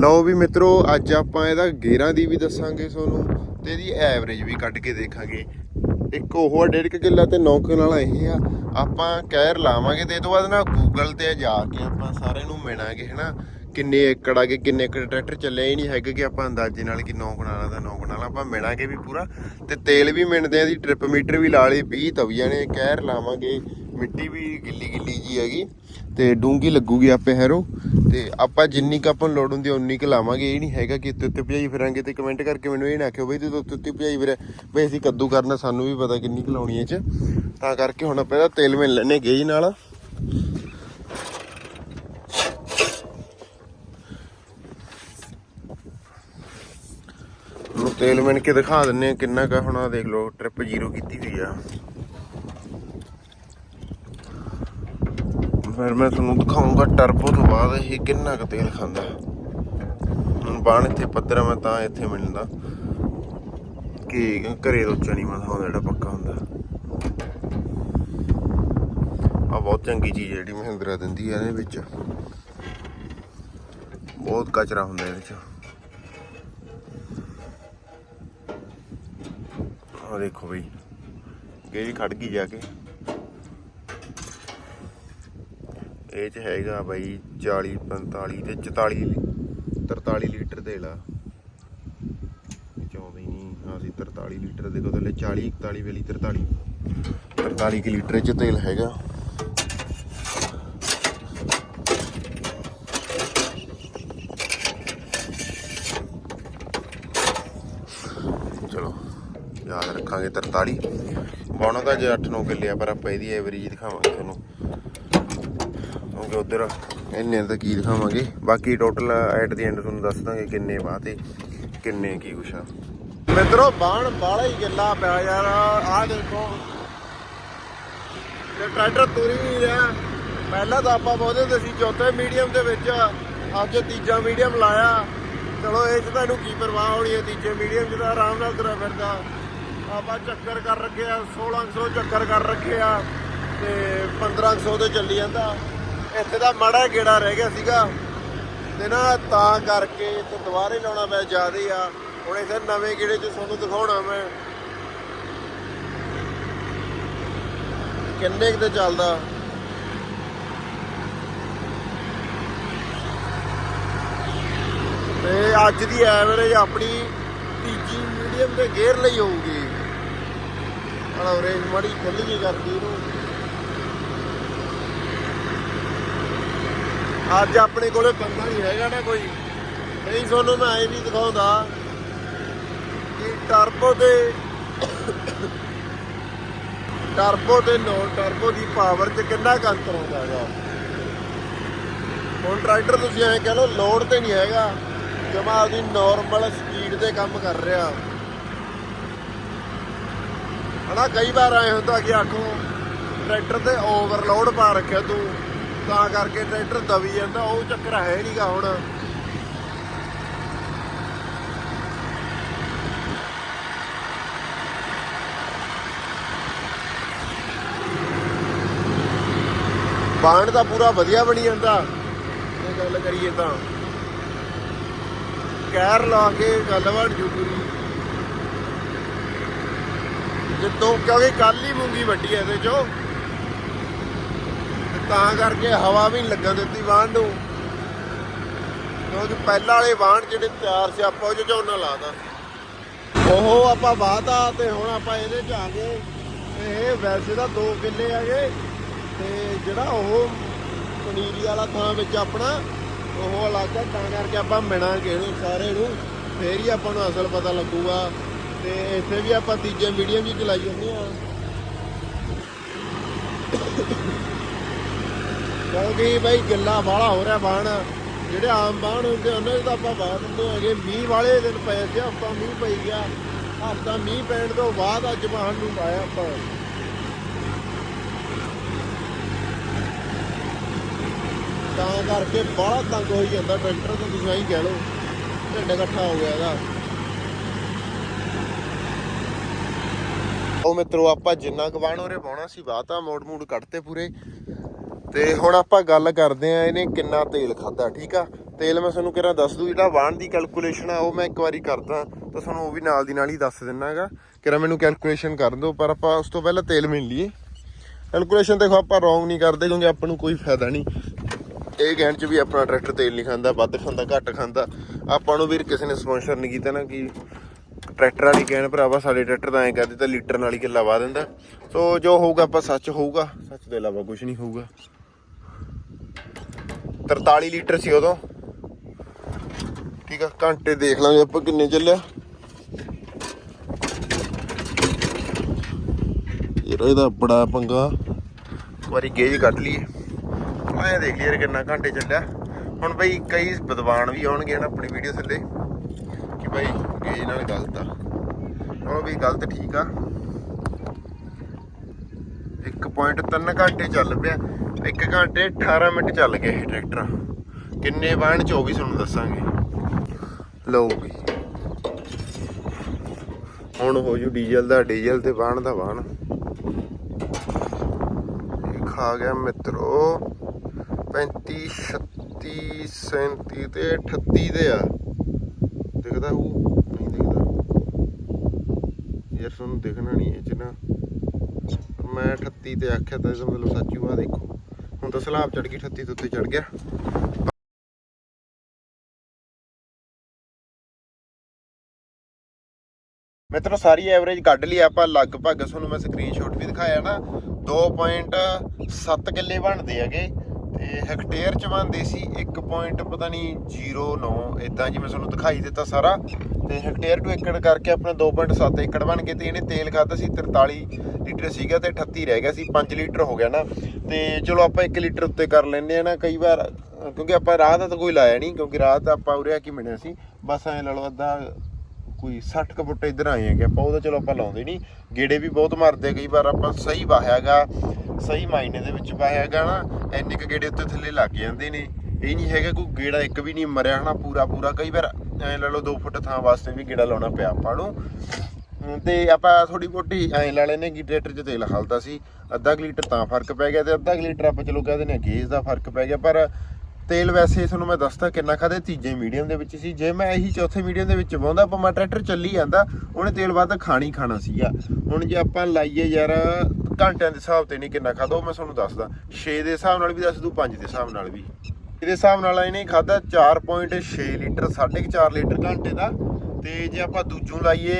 ਲਓ ਵੀ ਮਿੱਤਰੋ, ਅੱਜ ਆਪਾਂ ਇਹਦਾ ਗੇਰਾਂ ਦੀ ਵੀ ਦੱਸਾਂਗੇ ਤੁਹਾਨੂੰ ਤੇ ਇਹਦੀ ਐਵਰੇਜ ਵੀ ਕੱਢ ਕੇ ਦੇਖਾਂਗੇ। ਇੱਕ ਉਹ ਆ, ਡੇਢ ਕੁ ਕਿੱਲਾ ਤੇ 9 ਕਿੱਲਾ ਵਾਲਾ ਇਹ ਆ। ਆਪਾਂ ਕਹਿਰ ਲਾਵਾਂਗੇ ਤੇ ਇਹ ਤੋਂ ਬਾਅਦ ਨਾ ਗੂਗਲ ਤੇ ਜਾ ਕੇ ਆਪਾਂ ਸਾਰਿਆਂ ਨੂੰ ਮਿਣਾਂਗੇ ਹਨਾ? ਕਿੰਨੇ ਏਕੜ ਆ ਗਏ, ਕਿੰਨੇ ਏਕੜ ਟਰੈਕਟਰ ਚੱਲੇ ਹੀ ਨਹੀਂ ਹੈਗੇ ਕਿ ਆਪਾਂ ਅੰਦਾਜ਼ੇ ਨਾਲ ਕਿ 9 ਕਨਾਲਾਂ ਦਾ 9 ਕਨਾਲਾਂ ਆਪਾਂ ਮਿਲਾਂਗੇ ਵੀ ਪੂਰਾ। ਤੇ ਤੇਲ ਵੀ ਮਿਣਦੇ ਆ ਦੀ ਟ੍ਰਿਪ ਮੀਟਰ ਵੀ ਲਾ ਲਈ 20 ਤਵੀਆਂ ਨੇ, ਕਹਿਰ ਲਾਵਾਂਗੇ। ਮਿੱਟੀ ਵੀ ਗਿੱਲੀ ਗਿੱਲੀ ਜੀ ਹੈਗੀ, ਤੇ ਡੂੰਗੀ ਲੱਗੂਗੀ ਆਪੇ ਹੈਰੋ। ਤੇ ਆਪਾਂ ਜਿੰਨੀ ਕੁ ਆਪਾਂ ਲੋੜ ਹੁੰਦੀ ਉਨੀ ਕੁ ਲਾਵਾਂਗੇ। ਇਹ ਨਹੀਂ ਹੈਗਾ ਕਿ ਉੱਤੇ ਉੱਤੇ ਭਜਾਈ ਫਿਰਾਂਗੇ ਤੇ ਕਮੈਂਟ ਕਰਕੇ ਮੈਨੂੰ ਇਹ ਨਾ ਆਖਿਓ ਬਈ ਤੂੰ ਉੱਤੇ ਉੱਤੇ ਭਜਾਈ ਫਿਰੇ, ਬਈ ਅਸੀਂ ਕੱਦੂ ਕਰਨਾ, ਸਾਨੂੰ ਵੀ ਪਤਾ ਕਿੰਨੀ ਕੁ ਲਾਉਣੀ ਇਹ ਚ। ਤਾਂ ਕਰਕੇ ਹੁਣ ਆਪਾਂ ਇਹਦਾ ਤੇਲ ਮਿਲ ਲੈਣੇ ਗੇਜ ਨਾਲ। ਤੇਲ ਮਿਣ ਕੇ ਦਿਖਾ ਦਿੰਨੇ ਕਿੰਨਾ ਕਾ ਹੁਣ ਆ ਦੇਖ ਲਓ ਟ੍ਰਿਪ ਜ਼ੀਰੋ ਕੀਤੀ ਹੋਈ ਆ। ਫਿਰ ਮੈਂ ਤੁਹਾਨੂੰ ਦਿਖਾਉਂਗਾ ਟਰਬੋ ਤੋਂ ਬਾਅਦ ਇਹ ਕਿੰਨਾ ਕੁ ਤੇਲ ਖਾਂਦਾ ਹੁਣ ਬਾਣ ਇੱਥੇ ਪੱਧਰਾ ਮੈਂ ਤਾਂ ਇੱਥੇ ਮਿਲਦਾ। ਕਿ ਘਰੇ ਤੋਂ ਚਣੀ ਮਾ ਹੁੰਦਾ ਜਿਹੜਾ ਪੱਕਾ ਹੁੰਦਾ। ਆ ਬਹੁਤ ਚੰਗੀ ਚੀਜ਼ ਜਿਹੜੀ ਮਹਿੰਦਰਾ ਦਿੰਦੀ ਹੈ ਇਹਦੇ ਵਿੱਚ। ਬਹੁਤ ਕਚਰਾ ਹੁੰਦਾ ਇਹਦੇ ਚ। ਆ ਦੇਖੋ ਬਈ ਗੇਰੀ ਖੜ ਗਈ ਜਾ ਕੇ। ਇਹ ਚ ਹੈਗਾ ਬਾਈ 40 45 ਤੇ 44 43 ਲੀਟਰ ਤੇਲ ਆ ਚਾਹੁੰਦੇ ਨਹੀਂ। ਹਾਂ ਸੀ 43 ਲੀਟਰ ਦੇ ਕੋਲ 40 41 ਵਾਲੀ 43 43 ਕਿ ਲੀਟਰ ਚ ਤੇਲ ਹੈਗਾ। ਚਲੋ, ਯਾਦ ਰੱਖਾਂਗੇ 43 ਬਾਉਣਾ ਤਾਂ ਜੇ 8-9 ਕਿੱਲੇ ਆ, ਪਰ ਆਪਾਂ ਇਹਦੀ ਐਵਰੇਜ ਦਿਖਾਵਾਂਗੇ ਤੁਹਾਨੂੰ। ਕਿਉਂਕਿ ਉਧਰ। ਇੰਨੇ ਤਾਂ ਕੀ ਦਿਖਾਵਾਂਗੇ? ਬਾਕੀ ਟੋਟਲ ਐਟ ਦੀ ਐਂਡ ਤੁਹਾਨੂੰ ਦੱਸ ਦਾਂਗੇ ਕਿੰਨੇ ਵਾਤੇ ਕਿੰਨੇ ਕੀ ਕੁਛ ਆ। ਮਿੱਤਰੋ ਬਾਣ ਬਾਲਾ ਹੀ ਗੱਲਾ ਪਿਆ ਯਾਰ। ਆਹ ਦੇਖੋ। ਤੇ ਟਰੈਕਟਰ ਤੁਰ ਨਹੀਂ ਰਿਹਾ ਪਹਿਲਾਂ ਤਾਂ ਆਪਾਂ ਬਹੁਤੇ ਹੁੰਦੇ ਸੀ, ਚੌਥੇ ਮੀਡੀਅਮ ਦੇ ਵਿੱਚ ਅੱਜ ਤੀਜਾ ਮੀਡੀਅਮ ਲਾਇਆ। ਚਲੋ, ਇਹ 'ਚ ਤੁਹਾਨੂੰ ਕੀ ਪਰਵਾਹ ਹੋਣੀ ਹੈ ਤੀਜੇ ਮੀਡੀਅਮ 'ਚ ਤਾਂ ਆਰਾਮ ਨਾਲ ਤੁਰਿਆ ਫਿਰਦਾ। ਆਪਾਂ ਚੱਕਰ ਕਰ ਰੱਖੇ ਆ 1600 ਚੱਕਰ ਕਰ ਰੱਖੇ ਆ ਤੇ 1500 ਤੇ ਚੱਲੀ ਜਾਂਦਾ। ਇੱਥੇ ਦਾ ਮਾੜਾ ਗੇੜਾ ਰਹਿ ਗਿਆ ਸੀਗਾ। ਤੇ ਨਾ ਤਾਂ ਕਰਕੇ ਤੇ ਦੁਬਾਰੇ ਲਾਉਣਾ ਪਿਆ ਜ਼ਿਆਦੇ ਆ। ਹੁਣ ਇਥੇ ਨਵੇਂ ਗੇੜੇ 'ਚ ਤੁਹਾਨੂੰ ਦਿਖਾਉਣਾ ਮੈਂ। ਕਿੰਨੇ ਕੁ ਤੇ ਚੱਲਦਾ? ਤੇ ਅੱਜ ਦੀ ਐਵਰੇਜ ਆਪਣੀ ਤੀਜੀ ਮੀਡੀਅਮ ਦੇ ਗੇਅਰ ਲਈ ਹੋਊਗੀ। ਹਣਾ ਔਰੇਂਜ ਮਾੜੀ ਖੁੱਲ ਜੀ ਕਰਦੀ ਇਹਨੂੰ। ਅੱਜ ਆਪਣੇ ਕੋਲੇ ਬੰਦਾ ਨਹੀਂ ਹੈਗਾ ਨਾ ਕੋਈ। ਨਹੀਂ, ਤੁਹਾਨੂੰ ਮੈਂ ਐ ਵੀ ਦਿਖਾਉਂਦਾ ਕਿ ਟਰਬੋ ਦੇ ਟਰਬੋ ਤੇ ਨੋਨ ਟਰਬੋ ਦੀ ਪਾਵਰ 'ਚ ਕਿੰਨਾ ਕੁ ਅੰਤਰ ਆਉਂਦਾ ਹੈਗਾ ਹੁਣ ਟਰੈਕਟਰ ਤੁਸੀਂ ਐਂ ਕਹ ਲਓ, ਲੋਡ ਤੇ ਨਹੀਂ ਹੈਗਾ। ਜਮਾ ਦੀ ਨਾਰਮਲ ਸਪੀਡ ਤੇ ਕੰਮ ਕਰ ਰਿਹਾ। ਹਣਾ ਕਈ ਵਾਰ ਆਏ ਹੁੰਦਾ ਕਿ ਆਖੋ ਟਰੈਕਟਰ ਤੇ ਓਵਰਲੋਡ ਪਾ ਰੱਖਿਆ ਤੂੰ। ਤਾਂ ਕਰਕੇ ਟਰੈਕਟਰ ਦਬੀ ਜਾਂਦਾ, ਉਹ ਚੱਕਰ ਹੈ ਨਹੀਂਗਾ ਹੁਣ। ਬਾਣ ਦਾ ਪੂਰਾ ਵਧੀਆ ਬਣੀ ਜਾਂਦਾ। ਇਹ ਗੱਲ ਕਰੀਏ ਤਾਂ। ਕਹਿਰ ਲਾ ਕੇ ਗੱਲਬਾਤ ਜ਼ਰੂਰੀ ਜਿੱਦੋਂ ਕਿਉਂਕਿ ਕੱਲ ਹੀ ਮੂੰਗੀ ਵੱਡੀ ਐ ਇਹਦੇ ਚੋਂ। ਤਾਂ ਕਰਕੇ ਹਵਾ ਵੀ ਨਹੀਂ ਲੱਗਣ ਦਿੱਤੀ ਵਾਹਣ ਨੂੰ। ਕਿਉਂਕਿ ਪਹਿਲਾਂ ਵਾਲੇ ਵਾਹਣ ਜਿਹੜੇ ਤਿਆਰ ਸੀ, ਆਪਾਂ ਉਹ 'ਚ ਝੋਨਾ ਲਾਦਾ ਉਹ ਆਪਾਂ ਵਾਹਤਾ ਤੇ ਹੁਣ ਆਪਾਂ ਇਹਦੇ ਚ ਆ ਗਏ। ਇਹ ਵੈਸੇ ਤਾਂ 2 ਕਿੱਲੇ ਹੈਗੇ। ਤੇ ਜਿਹੜਾ ਉਹ ਪਨੀਰੀ ਵਾਲਾ ਥਾਂ ਵਿੱਚ ਆਪਣਾ, ਉਹ ਇਲਾਕਾ ਤਾਂ ਕਰਕੇ ਆਪਾਂ ਮਿਣਾਂਗੇ ਇਹਨੂੰ ਸਾਰੇ ਨੂੰ। ਫੇਰ ਹੀ ਆਪਾਂ ਨੂੰ ਅਸਲ ਪਤਾ ਲੱਗੂਗਾ। ਤੇ ਇੱਥੇ ਵੀ ਆਪਾਂ ਤੀਜੇ ਮੀਡੀਅਮ ਜੀ ਚਲਾਈ ਜਾਂਦੇ ਆ ਕਿਉਂਕਿ ਬਾਈ ਗਿੱਲਾ ਬਾਹਲਾ ਹੋ ਰਿਹਾ ਬਾਣ ਜਿਹੜੇ ਆਮ ਬਾਣ ਹੁੰਦੇ ਉਹਨਾਂ ਦੇ ਤਾਂ ਆਪਾਂ ਬਾਹ ਦਿੰਦੇ ਹੈਗੇ ਮੀਂਹ ਵਾਲੇ ਦਿਨ ਪਏ ਸੀ, ਹਫਤਾ ਮੀਂਹ ਪਈ ਗਿਆ। ਹਫਤਾ ਮੀਂਹ ਪੈਣ ਤੋਂ ਬਾਅਦ ਅੱਜ ਬਾਹਣ ਨੂੰ ਪਾਇਆ ਆਪਾਂ। ਤਾਂ ਕਰਕੇ ਬਾਹਲਾ ਤੰਗ ਹੋਈ ਜਾਂਦਾ, ਟਰੈਕਟਰ ਤੋਂ ਤੁਸੀਂ ਹੀ ਕਹਿ ਲਓ, ਢਿੱਡ ਇਕੱਠਾ ਹੋ ਗਿਆ ਇਹਦਾ। ਉਹ ਮਿੱਤਰੋ, ਆਪਾਂ ਜਿੰਨਾ ਕਵਾਣ ਉਰੇ ਪਾਉਣਾ ਸੀ, ਵਾਹ ਬਾਤਾ ਮੋੜ ਮੂੜ ਕੱਢਤੇ ਪੂਰੇ। ਤੇ ਹੁਣ ਆਪਾਂ ਗੱਲ ਕਰਦੇ ਆ ਇਹਨੇ ਕਿੰਨਾ ਤੇਲ ਖਾਦਾ ਠੀਕ ਆ? ਤੇਲ ਮੈਂ ਤੁਹਾਨੂੰ ਕਿਹੜਾ ਦੱਸ ਦੂ ਜਿਹੜਾ ਵਾਹਨ ਦੀ ਕੈਲਕੂਲੇਸ਼ਨ ਆ, ਉਹ ਮੈਂ ਇੱਕ ਵਾਰੀ ਕਰਦਾ, ਤਾਂ ਤੁਹਾਨੂੰ ਉਹ ਵੀ ਨਾਲ ਦੀ ਨਾਲ ਹੀ ਦੱਸ ਦਿੰਨਾ ਹੈਗਾ। ਕਿਰਾ ਮੈਨੂੰ ਕੈਲਕੂਲੇਸ਼ਨ ਕਰ ਦਿਓ, ਪਰ ਆਪਾਂ ਉਸ ਤੋਂ ਪਹਿਲਾਂ ਤੇਲ ਮਿਲ ਲਈਏ। ਕੈਲਕੂਲੇਸ਼ਨ ਦੇਖੋ, ਆਪਾਂ ਰੋਂਗ ਨਹੀਂ ਕਰਦੇ, ਕਿਉਂਕਿ ਆਪਾਂ ਨੂੰ ਕੋਈ ਫਾਇਦਾ ਨਹੀਂ। ਇਹ ਕਹਿਣ ਚ ਵੀ ਆਪਣਾ ਟਰੈਕਟਰ ਤੇਲ ਨਹੀਂ ਖਾਂਦਾ, ਵੱਧ ਖਾਂਦਾ, ਘੱਟ ਖਾਂਦਾ। ਆਪਾਂ ਨੂੰ ਵੀਰ ਕਿਸੇ ਨੇ ਸਪਾਂਸਰ ਨਹੀਂ ਕੀਤਾ ਨਾ, ਕਿ ਟਰੈਕਟਰ ਵਾਲੀ ਕਹਿਣ ਭਰਾਵਾ, ਸਾਡੇ ਟਰੈਕਟਰ ਤਾਂ ਐਂ ਕਰਦੇ, ਤਾਂ ਲੀਟਰ ਨਾਲ ਹੀ ਕਿੱਲਾ ਵਾ ਦਿੰਦਾ। ਸੋ ਜੋ ਹੋਊਗਾ, ਆਪਾਂ ਸੱਚ ਹੋਊਗਾ, ਸੱਚ ਦੇ ਇਲਾਵਾ ਕੁਝ ਨਹੀਂ ਹੋਊਗਾ। 43 ਲੀਟਰ ਸੀ ਉਦੋਂ। ਠੀਕ ਆ, ਘੰਟੇ ਦੇਖ ਲਾਂਗੇ ਆਪਾਂ ਕਿੰਨੇ ਚੱਲਿਆ। ਯਾਰ, ਇਹਦਾ ਬੜਾ ਪੰਗਾ। ਵਾਰੀ ਗੇਜ ਕੱਢ ਲਈਏ। ਮੈਂ ਦੇਖ ਲਈ ਯਾਰ ਕਿੰਨਾ ਘੰਟੇ ਚੱਲਿਆ। ਹੁਣ ਬਈ ਕਈ ਵਿਦਵਾਨ ਵੀ ਆਉਣਗੇ ਨਾ ਆਪਣੀ ਵੀਡੀਓ ਥੱਲੇ। ਕਿ ਬਈ ਗੇਜ ਨਾਲ ਗਲਤ ਆ। ਉਹ ਵੀ ਗਲਤ ਠੀਕ ਆ। 1.3 ਘੰਟੇ ਚੱਲ ਪਿਆ। 1 ਘੰਟੇ 18 ਮਿੰਟ ਚੱਲ ਗਿਆ ਇਹ ਟਰੈਕਟਰ। ਕਿੰਨੇ ਬਾਣ ਚ ਉਹ ਵੀ ਤੁਹਾਨੂੰ ਦੱਸਾਂਗੇ। ਲਓ ਵੀ। ਹੁਣ ਹੋ ਜੂ ਡੀਜ਼ਲ ਦਾ, ਡੀਜ਼ਲ ਤੇ ਬਾਣ ਦਾ ਬਾਣ ਇਹ ਖਾ ਗਿਆ ਮਿੱਤਰੋ। 35 36 37 ਤੇ 38 ਤੇ ਆ। ਦਿਖਦਾ ਉਹ ਨਹੀਂ ਦਿਖਦਾ। ਯਾਰ, ਤੁਹਾਨੂੰ ਦਿਖਣਾ ਨਹੀਂ ਇਹ ਚ ਨਾ। ਮੈਂ 38 ਤੇ ਆਖਿਆ ਤਾਂ ਇਹਦਾ ਮਤਲਬ ਸੱਚੂ ਆ ਦੇਖੋ। ਹੁਣ ਤਾਂ ਸਲਾਬ ਚੜ ਗਈ 38 ਤੋਂ ਉੱਤੇ ਚੜ ਗਿਆ ਮਿੱਤਰੋ, ਸਾਰੀ ਐਵਰੇਜ ਕੱਢ ਲਈ ਆਪਾਂ, ਲਗਭਗ ਤੁਹਾਨੂੰ ਮੈਂ ਸਕਰੀਨਸ਼ਾਟ ਵੀ ਦਿਖਾਇਆ ਨਾ 2.7 ਕਿੱਲੇ ਬਣਦੇ ਹੈਗੇ, ਤੇ ਹੈਕਟੇਅਰ ਚ ਬਣਦੇ ਸੀ 1. point ਪਤਾ ਨਹੀਂ 09 ਇਦਾਂ ਜਿਵੇਂ ਤੁਹਾਨੂੰ ਦਿਖਾਈ ਦਿੱਤਾ ਸਾਰਾ ਤੇ ਹੈਕਟੇਅਰ ਟੂ ਏਕੜ ਕਰਕੇ ਆਪਣੇ 2.7 ਏਕੜ ਬਣ ਗਏ ਤੇ ਇਹਨੇ ਤੇਲ ਖਾਦਾ ਸੀ 43 ਲੀਟਰ ਸੀਗਾ ਤੇ 38 ਰਹਿ ਗਿਆ ਸੀ 5 ਲੀਟਰ ਹੋ ਗਿਆ ਨਾ। ਤੇ ਚਲੋ ਆਪਾਂ 1 ਲੀਟਰ ਉੱਤੇ ਕਰ ਲੈਂਦੇ ਆ ਨਾ, ਕਈ ਵਾਰ, ਕਿਉਂਕਿ ਆਪਾਂ ਰਾਹ ਦਾ ਤਾਂ ਕੋਈ ਲਾਇਆ ਨਹੀਂ, ਕਿਉਂਕਿ ਰਾਹ ਤਾਂ ਆਪਾਂ ਉਰੇ ਆ ਕੀ ਮਿਲਿਆ ਸੀ। ਬਸ ਐਂ ਲਾ ਲਓ ਅੱਧਾ ਕੋਈ 60 ਕੁ ਫੁੱਟ ਇੱਧਰ ਆਏ ਹੈਗੇ, ਆਪਾਂ ਉਹਦਾ ਚਲੋ ਆਪਾਂ ਲਾਉਂਦੇ ਨਹੀਂ। ਗੇੜੇ ਵੀ ਬਹੁਤ ਮਾਰਦੇ ਕਈ ਵਾਰ ਆਪਾਂ ਸਹੀ ਵਾਹਿਆਗਾ ਸਹੀ ਮਾਇਨੇ ਦੇ ਵਿੱਚ ਵਾਹਿਆਗਾ ਨਾ, ਇੰਨੇ ਕ ਗੇੜੇ ਉੱਤੇ ਥੱਲੇ ਲੱਗ ਜਾਂਦੇ ਨੇ। ਇਹ ਨਹੀਂ ਹੈਗਾ ਕੋਈ ਗੇੜਾ, ਇੱਕ ਵੀ ਨਹੀਂ ਮਰਿਆ ਹਨਾ ਪੂਰਾ ਪੂਰਾ। ਕਈ ਵਾਰ ਐ ਲਾ ਲਓ 2 ਫੁੱਟ ਥਾਂ ਵਾਸਤੇ ਵੀ ਗੇੜਾ ਲਾਉਣਾ ਪਿਆ ਆਪਾਂ ਨੂੰ। ਅਮ ਤੇ ਆਪਾਂ ਥੋੜੀ ਮੋਟੀ ਐ ਲਾ ਲੈਨੇ ਕਿ ਟਰੈਕਟਰ 'ਚ ਤੇਲ ਹਲਦਾ ਸੀ, ਅੱਧਾ ਕੁ ਲੀਟਰ ਤਾਂ ਫ਼ਰਕ ਪੈ ਗਿਆ ਤੇ ਅੱਧਾ ਕੁ ਲੀਟਰ ਆਪਾਂ ਚਲੋ ਕਹਿੰਦੇ ਨੇ ਗੇਜ ਦਾ ਫ਼ਰਕ ਪੈ ਗਿਆ। ਪਰ ਤੇਲ ਵੈਸੇ ਤੁਹਾਨੂੰ ਮੈਂ ਦੱਸਦਾ ਕਿੰਨਾ ਖਾਦੇ ਤੀਜੇ ਮੀਡੀਅਮ ਦੇ ਵਿੱਚ ਸੀ। ਜੇ ਮੈਂ ਇਹੀ ਚੌਥੇ ਮੀਡੀਅਮ ਦੇ ਵਿੱਚ ਪਾਉਂਦਾ ਆਪਾਂ ਮੈਂ ਟਰੈਕਟਰ ਚੱਲੀ ਜਾਂਦਾ, ਉਹਨੇ ਤੇਲ ਵੱਧ ਖਾਣੀ ਖਾਣਾ ਸੀਗਾ। ਹੁਣ ਜੇ ਆਪਾਂ ਲਾਈਏ ਯਾਰ, ਘੰਟਿਆਂ ਦੇ ਹਿਸਾਬ ਤੇ ਨਹੀਂ ਕਿੰਨਾ ਖਾਦਾ ਉਹ ਮੈਂ ਤੁਹਾਨੂੰ ਦੱਸਦਾ। 6 ਦੇ ਹਿਸਾਬ ਨਾਲ ਵੀ ਦੱਸ ਦੂੰ 5 ਦੇ ਹਿਸਾਬ ਨਾਲ ਵੀ। ਇਹਦੇ ਹਿਸਾਬ ਨਾਲ ਇਹਨੇ ਖਾਦਾ 4.6 ਲੀਟਰ 4.5 ਲੀਟਰ ਘੰਟੇ ਦਾ। ਤੇ ਜੇ ਆਪਾਂ ਦੂਜੋਂ ਲਾਈਏ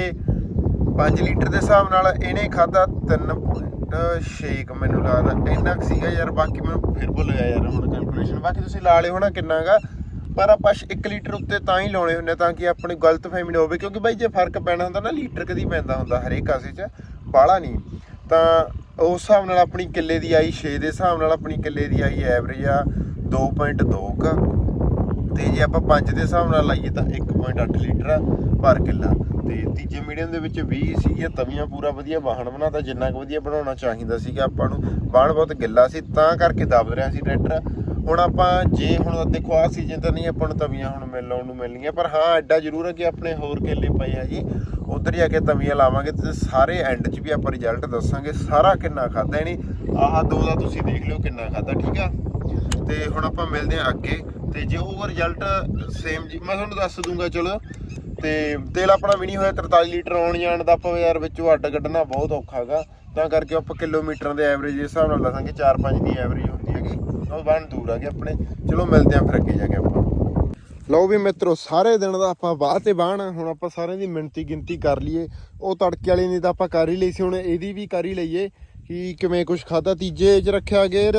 5 ਲੀਟਰ ਦੇ ਹਿਸਾਬ ਨਾਲ ਇਹਨੇ ਖਾਦਾ 3.6 ਕੁ ਮੈਨੂੰ ਲੱਗਦਾ। ਇੰਨਾ ਕੁ ਸੀਗਾ ਯਾਰ, ਬਾਕੀ ਮੈਨੂੰ ਫਿਰ ਭੁੱਲ ਗਿਆ ਯਾਰ, ਹੁਣ ਕੈਲਕੂਲੇਸ਼ਨ ਬਾਕੀ ਤੁਸੀਂ ਲਾ ਲਿਓ ਹੋਣਾ ਕਿੰਨਾਗਾ। ਪਰ ਆਪਾਂ 1 ਲੀਟਰ ਉੱਤੇ ਤਾਂ ਹੀ ਲਾਉਣੇ ਹੁੰਦੇ ਤਾਂ ਕਿ ਆਪਣੀ ਗਲਤ ਫਹਿਮੀ ਨਾ ਹੋਵੇ, ਕਿਉਂਕਿ ਬਾਈ ਜੇ ਫ਼ਰਕ ਪੈਣਾ ਹੁੰਦਾ ਨਾ, ਲੀਟਰ ਕਦੀ ਪੈਂਦਾ ਹੁੰਦਾ, ਹਰੇਕ ਕਾਸੇ 'ਚ ਬਾਹਲਾ ਨਹੀਂ। ਤਾਂ ਉਸ ਹਿਸਾਬ ਨਾਲ ਆਪਣੀ ਕਿੱਲੇ ਦੀ ਆਈ 6 ਦੇ ਹਿਸਾਬ ਨਾਲ ਆਪਣੀ ਕਿੱਲੇ ਦੀ ਆਈ, ਐਵਰੇਜ ਆ। 2.2 ਕ। ਤੇ ਜੇ ਆਪਾਂ 5 ਦੇ ਹਿਸਾਬ ਨਾਲ ਲਾਈਏ ਤਾਂ 1.8 ਲੀਟਰ ਪਰ ਕਿੱਲਾ। ਤੇ ਤੀਜੇ ਮੀਡੀਅਮ ਦੇ ਵਿੱਚ 20 ਸੀਗੀਆਂ ਤਵੀਆਂ ਪੂਰਾ ਵਧੀਆ, ਵਾਹਣ ਬਣਾਤਾ ਜਿੰਨਾ ਕੁ ਵਧੀਆ ਬਣਾਉਣਾ ਚਾਹੀਦਾ ਸੀਗਾ ਆਪਾਂ ਨੂੰ। ਵਾਹਣ ਬਹੁਤ ਗਿੱਲਾ ਸੀ, ਤਾਂ ਕਰਕੇ ਦਬ ਰਿਹਾ ਸੀ ਟਰੈਕਟਰ। ਹੁਣ ਆਪਾਂ ਜੇ ਹੁਣ ਦੇਖੋ ਆ ਸੀਜ਼ਨ ਤਾਂ ਨਹੀਂ ਆਪਾਂ ਨੂੰ ਤਵੀਆਂ ਹੁਣ ਮਿਲਣ ਨੂੰ ਮਿਲਣਗੀਆਂ, ਪਰ ਹਾਂ, ਐਡਾ ਜ਼ਰੂਰ ਹੈ ਕਿ ਆਪਣੇ ਹੋਰ ਕੇਲੇ ਪਏ ਆ ਜੀ। ਉਧਰ ਜਾ ਕੇ ਤਵੀਆਂ ਲਾਵਾਂਗੇ ਤੇ ਸਾਰੇ ਐਂਡ 'ਚ ਵੀ ਆਪਾਂ ਰਿਜ਼ਲਟ ਦੱਸਾਂਗੇ, ਸਾਰਾ ਕਿੰਨਾ ਖਾਦਾ ਇਹਨੇ ਆਹ ਦੋ ਦਾ ਤੁਸੀਂ ਦੇਖ ਲਿਓ ਕਿੰਨਾ ਖਾਦਾ ਠੀਕ ਆ? ਤੇ ਹੁਣ ਆਪਾਂ ਮਿਲਦੇ ਹਾਂ ਅੱਗੇ। ਤੇ ਜੇ ਉਹ ਰਿਜ਼ਲਟ ਸੇਮ ਜੀ, ਮੈਂ ਤੁਹਾਨੂੰ ਦੱਸ ਦੂੰਗਾ, ਚਲੋ। ਤੇ ਤੇਲ ਆਪਣਾ ਵੀ ਨਹੀਂ ਹੋਇਆ 43 ਲੀਟਰ ਆਉਣ ਜਾਣ ਦਾ ਆਪਾਂ ਯਾਰ ਵਿੱਚੋਂ ਅੱਡ ਕੱਢਣਾ ਬਹੁਤ ਔਖਾ ਹੈਗਾ ਤਾਂ ਕਰਕੇ ਆਪਾਂ ਕਿਲੋਮੀਟਰਾਂ ਦੇ ਐਵਰੇਜ ਦੇ ਹਿਸਾਬ ਨਾਲ ਲਾਸਾਂਗੇ 4-5 ਦੀ ਐਵਰੇਜ ਹੁੰਦੀ ਹੈਗੀ। ਉਹ ਬਣ ਦੂਰ ਆ ਗਏ ਆਪਣੇ। ਚਲੋ, ਮਿਲਦੇ ਆਂ ਫਿਰ ਅੱਗੇ ਜਾ ਕੇ ਆਪਾਂ। ਲਓ ਵੀ ਮਿੱਤਰੋ, ਸਾਰੇ ਦਿਨ ਦਾ ਆਪਾਂ ਵਾਹ ਤੇ ਬਾਣ ਹੁਣ ਆਪਾਂ ਸਾਰਿਆਂ ਦੀ ਮਿਣਤੀ ਗਿਣਤੀ ਕਰ ਲਈਏ। ਉਹ ਤੜਕੇ ਵਾਲੀ ਨਹੀਂ ਤਾਂ ਆਪਾਂ ਕਰ ਹੀ ਲਈ ਸੀ, ਹੁਣ ਇਹਦੀ ਵੀ ਕਰ ਹੀ ਲਈਏ ਕਿ ਕਿਵੇਂ ਕੁਝ ਖਾਦਾ ਤੀਜੇ 'ਚ ਰੱਖਿਆ ਗੇਰ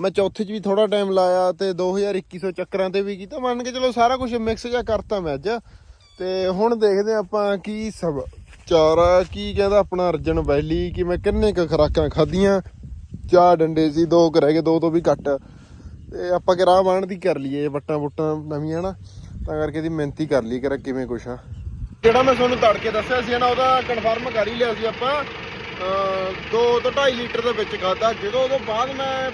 ਮੈਂ ਚੌਥੇ 'ਚ ਵੀ ਥੋੜਾ ਟਾਈਮ ਲਾਇਆ ਤੇ 2200 ਚੱਕਰਾਂ ਤੇ ਵੀ ਕੀਤਾ। ਮੰਨ ਕੇ ਚਲੋ ਸਾਰਾ ਕੁਝ ਮਿਕਸ ਜਿਹਾ ਕਰਤਾ ਮੈਂ ਅੱਜ। ਤੇ ਹੁਣ ਦੇਖਦੇ ਹਾਂ ਆਪਾਂ ਕੀ ਸਭ ਚਾਰਾ ਕੀ ਕਹਿੰਦਾ ਆਪਣਾ ਅਰਜਨ ਵੈਲੀ ਕਿ ਮੈਂ ਕਿੰਨੇ ਕੁ ਖਰਾਕਾਂ ਖਾਧੀਆਂ। ਚਾਰ ਡੰਡੇ ਸੀ, ਦੋ ਕੁ ਰਹਿ ਗਏ, ਦੋ ਤੋਂ ਵੀ ਘੱਟ। ਤੇ ਆਪਾਂ ਕਿ ਰਾਹ ਬਾਣ ਦੀ ਕਰ ਲਈਏ ਵੱਟਾਂ ਵੁੱਟਾਂ ਨਵੀਆਂ ਨਾ, ਤਾਂ ਕਰਕੇ ਦੀ ਮਿਹਨਤੀ ਕਰ ਲਈ ਕਰ ਕਿਵੇਂ ਕੁਛ ਆ। ਜਿਹੜਾ ਮੈਂ ਤੁਹਾਨੂੰ ਤੜਕੇ ਦੱਸਿਆ ਸੀ ਨਾ, ਉਹਦਾ ਕਨਫਰਮ ਕਰ ਹੀ ਲਿਆ ਸੀ ਆਪਾਂ। 2 ਤੋਂ 2.5 ਲੀਟਰ ਦੇ ਵਿੱਚ ਖਾਦਾ ਜਦੋਂ ਉਹਦੋਂ ਬਾਅਦ ਮੈਂ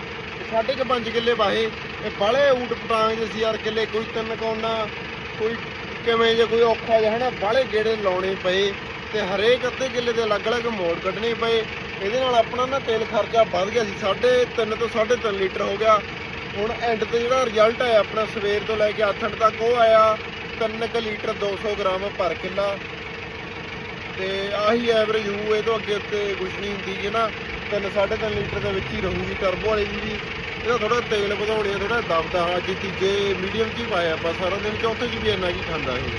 ਸਾਢੇ ਕੁ ਪੰਜ ਕਿੱਲੇ ਵਾਹੇ। ਇਹ ਬਾਲੇ ਊਟ ਪਟਾਂਗ ਜਿਹੇ ਸੀ ਯਾਰ, ਕਿੱਲੇ ਕੋਈ ਤਿੰਨ ਕੌਣਾ ਕੋਈ ਕਿਵੇਂ ਜੇ ਕੋਈ ਔਖਾ ਜਿਹਾ, ਹਨਾ? ਬਾਲੇ ਗੇੜੇ ਲਾਉਣੇ ਪਏ ਤੇ ਹਰੇਕ ਅੱਧੇ ਕਿੱਲੇ ਦੇ ਅਲੱਗ-ਅਲੱਗ ਮੋੜ ਕੱਢਣੇ ਪਏ। ਇਹਦੇ ਨਾਲ ਆਪਣਾ ਨਾ ਤੇਲ ਖਰਚਾ ਵੱਧ ਗਿਆ ਸੀ। ਸਾਢੇ ਤਿੰਨ ਤੋਂ ਸਾਢੇ ਤਿੰਨ ਲੀਟਰ ਹੋ ਗਿਆ। ਹੁਣ ਐਂਡ ਤੇ ਜਿਹੜਾ ਰਿਜ਼ਲਟ ਆਇਆ ਆਪਣਾ, ਸਵੇਰ ਤੋਂ ਲੈ ਕੇ ਆਥਣ ਤੱਕ, ਉਹ ਆਇਆ 3 ਲੀਟਰ 200 ਗ੍ਰਾਮ ਪਰ ਕਿੱਲਾ। ਤੇ ਆਹੀ ਐਵਰੇਜ ਹੋਊ, ਇਹ ਤੋਂ ਅੱਗੇ ਉੱਤੇ ਕੁਝ ਨਹੀਂ ਹੁੰਦੀ, ਹੈ ਨਾ? 3 3.5 ਲੀਟਰ ਦੇ ਵਿੱਚ ਹੀ ਰਹੂਗੀ ਟਰਬੋ ਵਾਲੀ ਦੀ ਵੀ। ਇਹਦਾ ਥੋੜਾ ਤੇਲ ਵਧਾਉਣੇ ਥੋੜਾ ਦਬਦਾ। ਅੱਜ ਤੀਜੇ ਮੀਡੀਅਮ ਚ ਹੀ ਪਾਇਆ ਆਪਾਂ ਸਾਰਾ ਦਿਨ ਚੌਥੇ ਚ ਵੀ ਇੰਨਾ ਕੀ ਖਾਂਦਾ ਇਹ।